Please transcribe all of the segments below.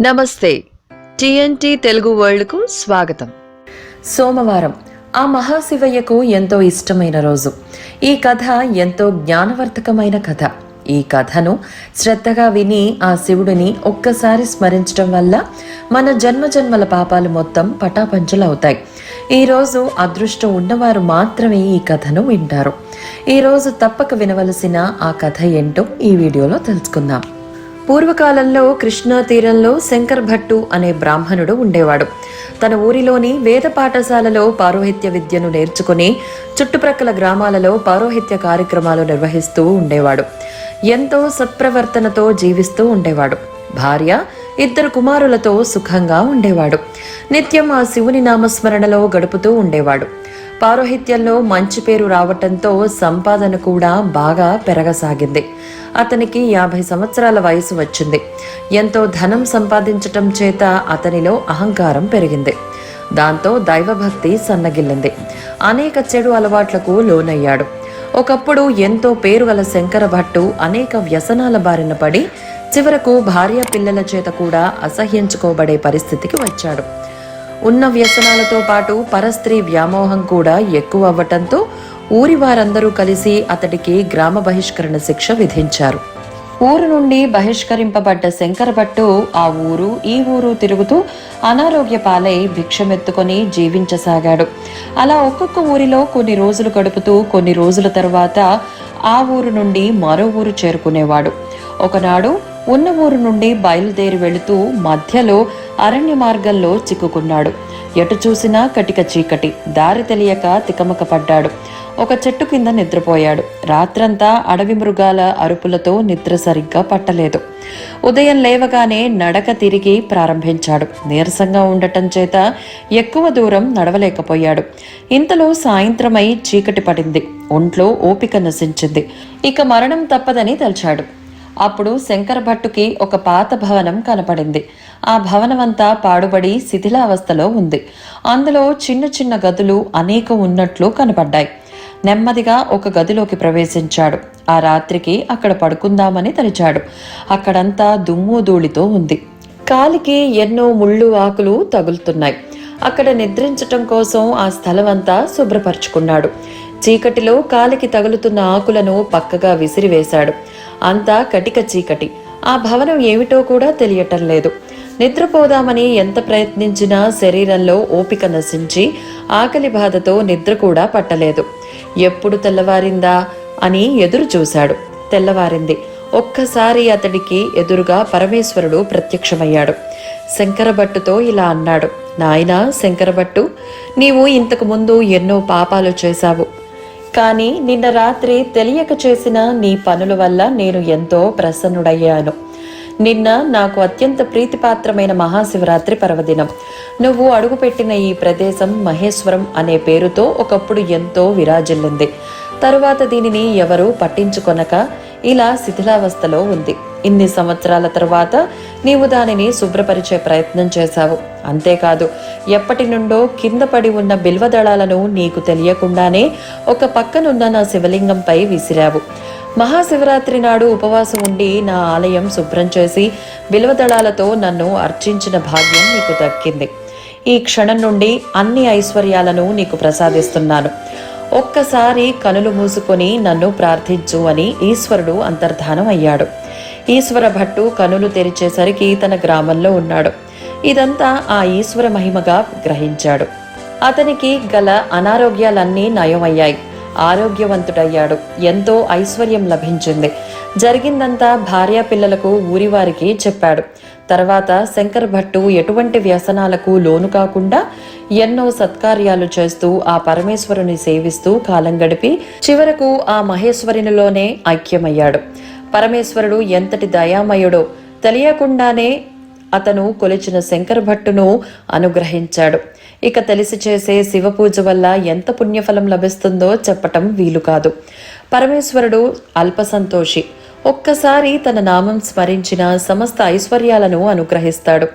నమస్తే. టిఎన్టి తెలుగు వరల్డ్కు స్వాగతం. సోమవారం ఆ మహాశివయ్యకు ఎంతో ఇష్టమైన రోజు. ఈ కథ ఎంతో జ్ఞానవర్ధకమైన కథ. ఈ కథను శ్రద్ధగా విని ఆ శివుడిని ఒక్కసారి స్మరించడం వల్ల మన జన్మజన్మల పాపాలు మొత్తం పటాపంచలవుతాయి. ఈరోజు అదృష్టం ఉన్నవారు మాత్రమే ఈ కథను వింటారు. ఈరోజు తప్పక వినవలసిన ఆ కథ ఏంటో ఈ వీడియోలో తెలుసుకుందాం. పూర్వకాలంలో కృష్ణా తీరంలో శంకర్ భట్టు అనే బ్రాహ్మణుడు ఉండేవాడు. తన ఊరిలోని వేద పాఠశాలలో పారోహిత్య విద్యను నేర్చుకుని చుట్టుప్రక్కల గ్రామాలలో పారోహిత్య కార్యక్రమాలు నిర్వహిస్తూ ఉండేవాడు. ఎంతో సత్ప్రవర్తనతో జీవిస్తూ ఉండేవాడు. భార్య ఇద్దరు కుమారులతో సుఖంగా ఉండేవాడు. నిత్యం ఆ శివుని నామస్మరణలో గడుపుతూ ఉండేవాడు. పౌరోహిత్యంలో మంచి పేరు రావటంతో సంపాదన కూడా బాగా పెరగసాగింది. అతనికి యాభై సంవత్సరాల వయసు వచ్చింది. ఎంతో ధనం సంపాదించటం చేత అతనిలో అహంకారం పెరిగింది. దాంతో దైవభక్తి సన్నగిల్లింది. అనేక చెడు అలవాట్లకు లోనయ్యాడు. ఒకప్పుడు ఎంతో పేరు గల శంకర భట్టు అనేక వ్యసనాల బారిన పడి చివరకు భార్య పిల్లల చేత కూడా అసహ్యించుకోబడే పరిస్థితికి వచ్చాడు. ఉన్న వ్యసనాలతో పాటు పరస్త్రీ వ్యామోహం కూడా ఎక్కువ అవ్వటంతో ఊరి వారందరూ కలిసి అతడికి గ్రామ బహిష్కరణ శిక్ష విధించారు. ఊరు నుండి బహిష్కరింపబడ్డ శంకరభట్టు ఆ ఊరు ఈ ఊరు తిరుగుతూ అనారోగ్య పాలై భిక్షమెత్తుకొని జీవించసాగాడు. అలా ఒక్కొక్క ఊరిలో కొన్ని రోజులు గడుపుతూ కొన్ని రోజుల తర్వాత ఆ ఊరు నుండి మరో ఊరు చేరుకునేవాడు. ఒకనాడు ఉన్న ఊరు నుండి బయలుదేరి వెళుతూ మధ్యలో అరణ్య మార్గంలో చిక్కుకున్నాడు. ఎటు చూసినా కటిక చీకటి దారి తెలియక తికమక పడ్డాడు ఒక చెట్టు కింద నిద్రపోయాడు. రాత్రంతా అడవి మృగాల అరుపులతో నిద్ర సరిగ్గా పట్టలేదు. ఉదయం లేవగానే నడక తిరిగి ప్రారంభించాడు. నీరసంగా ఉండటం చేత ఎక్కువ దూరం నడవలేకపోయాడు. ఇంతలో సాయంత్రమై చీకటి పడింది. ఒంట్లో ఓపిక నశించింది. ఇక మరణం తప్పదని తలిచాడు. అప్పుడు శంకర భట్టుకి ఒక పాత భవనం కనపడింది. ఆ భవనమంతా పాడుబడి శిథిలావస్థలో ఉంది. అందులో చిన్న చిన్న గదులు అనేక ఉన్నట్లు కనపడ్డాయి. నెమ్మదిగా ఒక గదిలోకి ప్రవేశించాడు. ఆ రాత్రికి అక్కడ పడుకుందామని తలిచాడు. అక్కడంతా దుమ్ము ధూళితో ఉంది. కాలికి ఎన్నో ముళ్ళు ఆకులు తగులుతున్నాయి. అక్కడ నిద్రించటం కోసం ఆ స్థలం అంతా శుభ్రపరుచుకున్నాడు. చీకటిలో కాలికి తగులుతున్న ఆకులను పక్కగా విసిరివేశాడు. అంతా కటిక చీకటి. ఆ భవనం ఏమిటో కూడా తెలియటం లేదు. నిద్రపోదామని ఎంత ప్రయత్నించినా శరీరంలో ఓపిక నశించి ఆకలి బాధతో నిద్ర కూడా పట్టలేదు. ఎప్పుడు తెల్లవారిందా అని ఎదురు చూశాడు. తెల్లవారింది. ఒక్కసారి అతడికి ఎదురుగా పరమేశ్వరుడు ప్రత్యక్షమయ్యాడు. శంకరభట్టుతో ఇలా అన్నాడు. నాయనా శంకరభట్టు నీవు ఇంతకు ముందు ఎన్నో పాపాలు చేశావు. కానీ నిన్న రాత్రి తెలియక చేసిన నీ పనుల వల్ల నేను ఎంతో ప్రసన్నుడయ్యాను. నిన్న నాకు అత్యంత ప్రీతిపాత్రమైన మహాశివరాత్రి పర్వదినం. నువ్వు అడుగుపెట్టిన ఈ ప్రదేశం మహేశ్వరం అనే పేరుతో ఒకప్పుడు ఎంతో విరాజిల్లింది. తరువాత దీనిని ఎవరూ పట్టించుకొనక ఇలా శిథిలావస్థలో ఉంది. ఇన్ని సంవత్సరాల తర్వాత నీవు దానిని శుభ్రపరిచే ప్రయత్నం చేశావు. అంతేకాదు ఎప్పటి నుండో కింద పడి ఉన్న బిల్వదళాలను నీకు తెలియకుండానే ఒక పక్కనున్న నా శివలింగంపై విసిరావు. మహాశివరాత్రి నాడు ఉపవాసం ఉండి నా ఆలయం శుభ్రం చేసి బిల్వదళాలతో నన్ను అర్చించిన భాగ్యం నీకు దక్కింది. ఈ క్షణం నుండి అన్ని ఐశ్వర్యాలను నీకు ప్రసాదిస్తున్నాను. ఒక్కసారి కనులు మూసుకొని నన్ను ప్రార్థించు అని ఈశ్వరుడు అంతర్ధానం అయ్యాడు. ఈశ్వర భట్టు కనులు తెరిచేసరికి తన గ్రామంలో ఉన్నాడు. ఇదంతా ఆ ఈశ్వర మహిమగా గ్రహించాడు. అతనికి గల అనారోగ్యాలన్నీ నయమయ్యాయి. ఆరోగ్యవంతుడయ్యాడు. ఎంతో ఐశ్వర్యం లభించింది. జరిగిందంతా భార్యా పిల్లలకు ఊరివారికి చెప్పాడు. తర్వాత శంకర్ భట్టు ఎటువంటి వ్యసనాలకు లోను కాకుండా ఎన్నో సత్కార్యాలు చేస్తూ ఆ పరమేశ్వరుని సేవిస్తూ కాలం గడిపి చివరకు ఆ మహేశ్వరునిలోనే ఐక్యమయ్యాడు. పరమేశ్వరుడు ఎంతటి దయామయుడో. తెలియకుండానే అతను కొలిచిన శంకర భట్టును అనుగ్రహించాడు. ఇక తెలిసి చేసే శివ పూజ వల్ల ఎంత పుణ్యఫలం లభిస్తుందో చెప్పటం వీలు కాదు. పరమేశ్వరుడు అల్పసంతోషి ఒక్కసారి తన నామం స్మరించిన సమస్త ఐశ్వర్యాలను అనుగ్రహిస్తాడు.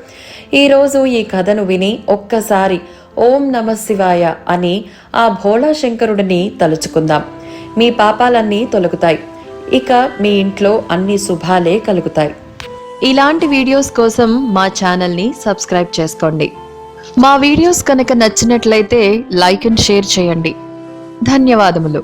ఈరోజు ఈ కథను విని ఒక్కసారి ఓం నమ శివాయ అని ఆ భోళా శంకరుడిని తలుచుకుందాం. మీ పాపాలన్నీ తొలగుతాయి. ఇక మీ ఇంట్లో అన్ని శుభాలే కలుగుతాయి. ఇలాంటి వీడియోస్ కోసం మా ఛానల్ని సబ్స్క్రైబ్ చేసుకోండి. మా వీడియోస్ కనుక నచ్చినట్లయితే లైక్ అండ్ షేర్ చేయండి. ధన్యవాదములు.